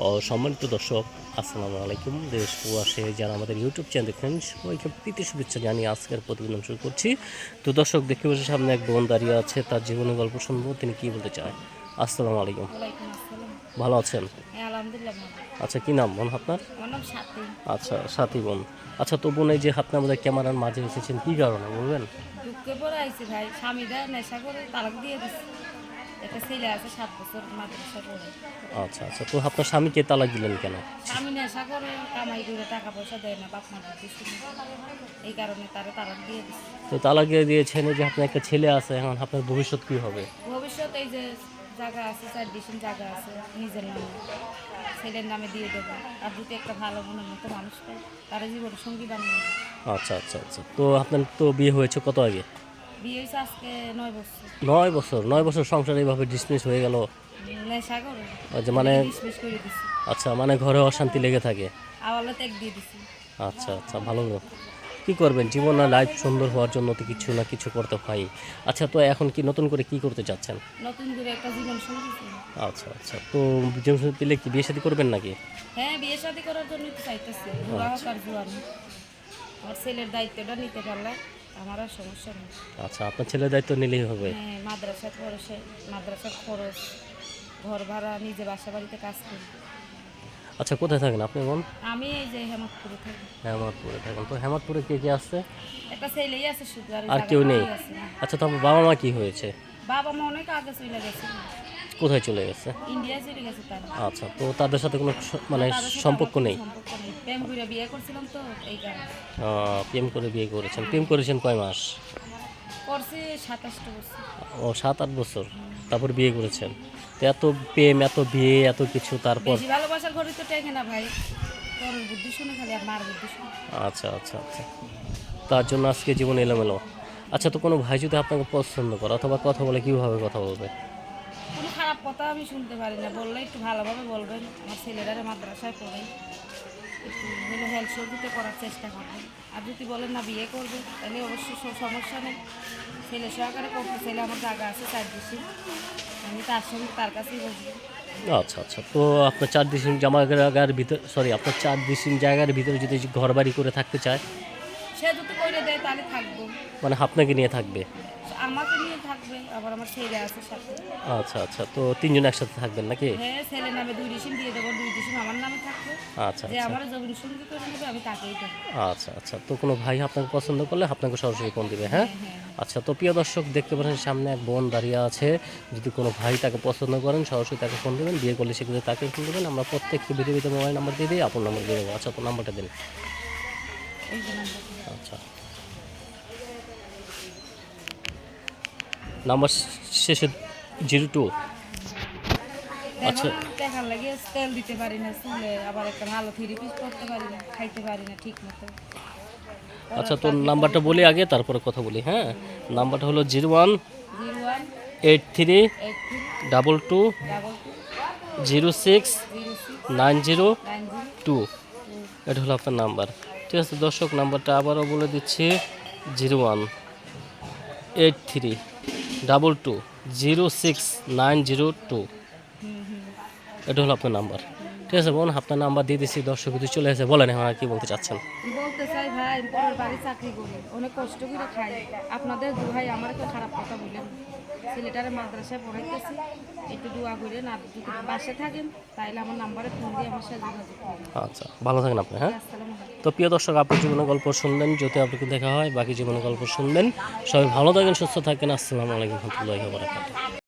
ও সম্মানিত দর্শক আসসালামু আলাইকুম দেশ প্রবাসে যারা আমাদের ইউটিউব চ্যানেল দেখেন সবাইকে প্রীতি শুভেচ্ছা জানিয়ে আজকের প্রতিবেদন শুরু করছি। তো দর্শক দেখতে বসে সামনে এক বোন দাঁড়িয়ে আছে তার জীবনের গল্প শুনব তিনি কি বলতে চায়? আসসালামু আলাইকুম। ওয়ালাইকুম ভালো আছেন? হ্যাঁ আচ্ছা কি নাম বোন আপনার? আচ্ছা সাথী বোন। আচ্ছা তো বোন এই যে আপনি আমাদের ক্যামেরার মাঝে এসেছেন কি কারণে বলবেন? দুঃখে পড়ে আইছি ভাই স্বামীরা নেশা করে তালাক দিয়ে দিচ্ছে একটা ছেলে আছে সাত বছর মাদ্রাসা পড়ে। আচ্ছা আচ্ছা। তো আপনার স্বামীকে তালাক দিলেন কেন? স্বামী নেশা করে কামাই করে টাকা পয়সা দেয় না বাপ শুনে এই কারণে তারা তালাক দিয়ে দিচ্ছে তো তালাক দিয়ে দিয়েছেন যে আপনার একটা ছেলে আছে এখন আপনার ভবিষ্যৎ কি হবে? ভবিষ্যতে এই যে জায়গা আছে চার ডিসিন জায়গা আছে নিজের নামে। ছেলের নামে দিয়ে দেবো। আর যদি একটা ভালো মনের মতো মানুষ পাই তারা জীবন সঙ্গী বানিয়ে আচ্ছা আচ্ছা আচ্ছা। তো আপনার তো বিয়ে হয়েছে কত আগে? বিয়ে হয়েছে আজকে নয় বছর। নয় বছর নয় বছর সংসার এইভাবে ডিসমিস হয়ে গেল? নেশা করে ওই মানে ডিসমিস করে দিছি। আচ্ছা মানে ঘরে অশান্তি লেগে থাকে? আওয়ালে ত্যাগ দিয়ে দিছি। আচ্ছা আচ্ছা ভালো কি করবেন? জীবন আর লাইফ সুন্দর হওয়ার জন্য তো কিছু না কিছু করতে হয়। আচ্ছা তো এখন কি নতুন করে কি করতে চাচ্ছেন? নতুন করে একটা জীবন চাই। আচ্ছা আচ্ছা তো জীবন পেলে কি বিয়ে শাদী করবেন নাকি? হ্যাঁ বিয়ে শাদী করার জন্য তো চাইতেছি। বুড়া হোক আর জোয়ান আমার ছেলের দায়িত্বটা নিতে পারলে আমার আর সমস্যা নেই। আচ্ছা আপনার ছেলের দায়িত্ব নিলেই হবে। হ্যাঁ মাদ্রাসা খরচে মাদ্রাসার খরচ ঘর ভাড়া নিজে বাসা বাড়িতে কাজ করি। আচ্ছা কোথায় থাকেন আপনি বোন আমি এই যে হেমতপুরে থাকি। হেমাদপুরে থাকেন। তো হেমাদপুরে কে কে আসছে একটা ছেলেই আছে শুধু আর কেউ নেই? আছে। আচ্ছা তো বাবা মা কি হয়েছে? বাবা মা অনেক আগে চলে গেছে। কোথায় চলে গেছে? ইন্ডিয়ায় চলে গেছে তারা। আচ্ছা তো তাদের সাথে কোনো মানে সম্পর্ক নেই? প্রেম করে বিয়ে করছিলাম তো এই কারণে। প্রেম করে বিয়ে করেছেন। প্রেম করেছেন কয় মাস? করছি সাতাশটা বছর। ও সাত আট বছর। তারপর বিয়ে করেছেন। তো এত প্রেম এত বিয়ে এত কিছু তারপর? ভালোবাসার ঘরে তো টেকে না ভাই। তোর বুদ্ধি শুনে খালি আর মার বুদ্ধি শুনে। আচ্ছা আচ্ছা আচ্ছা। তার জন্য আজকে জীবন এলোমেলো। আচ্ছা তো কোনো ভাই যদি আপনাকে পছন্দ করে অথবা কথা বলে কীভাবে কথা বলবে? কথা আমি শুনতে পারি না বললে একটু ভালোভাবে বলবেন। আমার ছেলেরা মাদ্রাসায় পড়ে একটু হলে হেল্প সহযোগিতা করার চেষ্টা করবেন আর যদি বলেন না বিয়ে করবে তাহলে অবশ্যই সব সমস্যা নেই। ছেলে সহকারে করতে ছেলে আমার জায়গা আছে চার দিছি আমি তার সঙ্গে তার কাছেই বসবো। আচ্ছা আচ্ছা। তো আপনার চার দিশিম জামা জায়গার ভিতর সরি আপনার চার দিন জায়গার ভিতরে যদি ঘর বাড়ি করে থাকতে চায়? সে যদি করে দেয় তাহলে থাকব। মানে আপনাকে নিয়ে থাকবে? আমাকে নিয়ে থাকবে আবার আমার ছেলে আছে সাথে। আচ্ছা আচ্ছা। তো তিনজন একসাথে থাকবেন নাকি? হ্যাঁ ছেলে নামে দুই ডিসিম দিয়ে দেবো দুই ডিসিম আমার নামে থাকবে। আচ্ছা যে আচ্ছা। আমার জমিন সঙ্গী করে নেবে আমি তাকেই দেবো। আচ্ছা আচ্ছা। তো কোনো ভাই আপনাকে পছন্দ করলে আপনাকে সরাসরি ফোন দিবে হ্যাঁ? আচ্ছা তো প্রিয় দর্শক দেখতে পাচ্ছেন সামনে এক বোন দাঁড়িয়ে আছে। যদি কোনো ভাই তাকে পছন্দ করেন সরাসরি তাকে ফোন দেবেন। বিয়ে করলে সেক্ষেত্রে তাকে ফোন দেবেন। আমরা প্রত্যেককে ভিডিও মোবাইল নাম্বার দিয়ে দিই। আপনার নাম্বার দিয়ে দেবো। আচ্ছা তো নাম্বারটা দিন। আচ্ছা। নাম্বার শেষে জিরো টু। আচ্ছা। এখন দেখার লাগে তেল দিতে পারি না চুলে আবার একটা ভালো থ্রি পিস করতে পারি না খাইতে পারি না ঠিক মতো। আচ্ছা তো নাম্বারটা বলি আগে তারপরে কথা বলি হ্যাঁ? নাম্বারটা হলো zero one eight three double two zero six nine zero two. এটা হলো আপনার নাম্বার। ঠিক আছে দর্শক নাম্বারটা আবারও বলে দিচ্ছি zero one eight three. Double two zero six nine zero two এটা হলো আপনার নাম্বার। ঠিক আছে বোন আপনার নাম্বার দিয়ে দিচ্ছি দর্শক চলে এসে বলেন এখন কি বলতে চাচ্ছেন। বলতে চাই ভাই পরের বাড়ি চাকরি করি অনেক কষ্ট করে খাই। আপনাদের দু ভাই আমার খারাপ কথা বললেন ছেলেটারে মাদ্রাসায় পড়াইতেছি একটু দোয়া করে না যদি থাকেন তাইলে আমার নাম্বারে ফোন দিয়ে আমার সাথে যোগাযোগ করবেন আচ্ছা ভালো থাকেন আপনি হ্যাঁ? তো প্রিয় দর্শক আপনার জীবনের গল্প শুনলেন যদি আপনাকে দেখা হয় বাকি জীবনের গল্প শুনবেন। সবাই ভালো থাকেন সুস্থ থাকেন। আসসালামু আলাইকুম রহমতুল্লাহি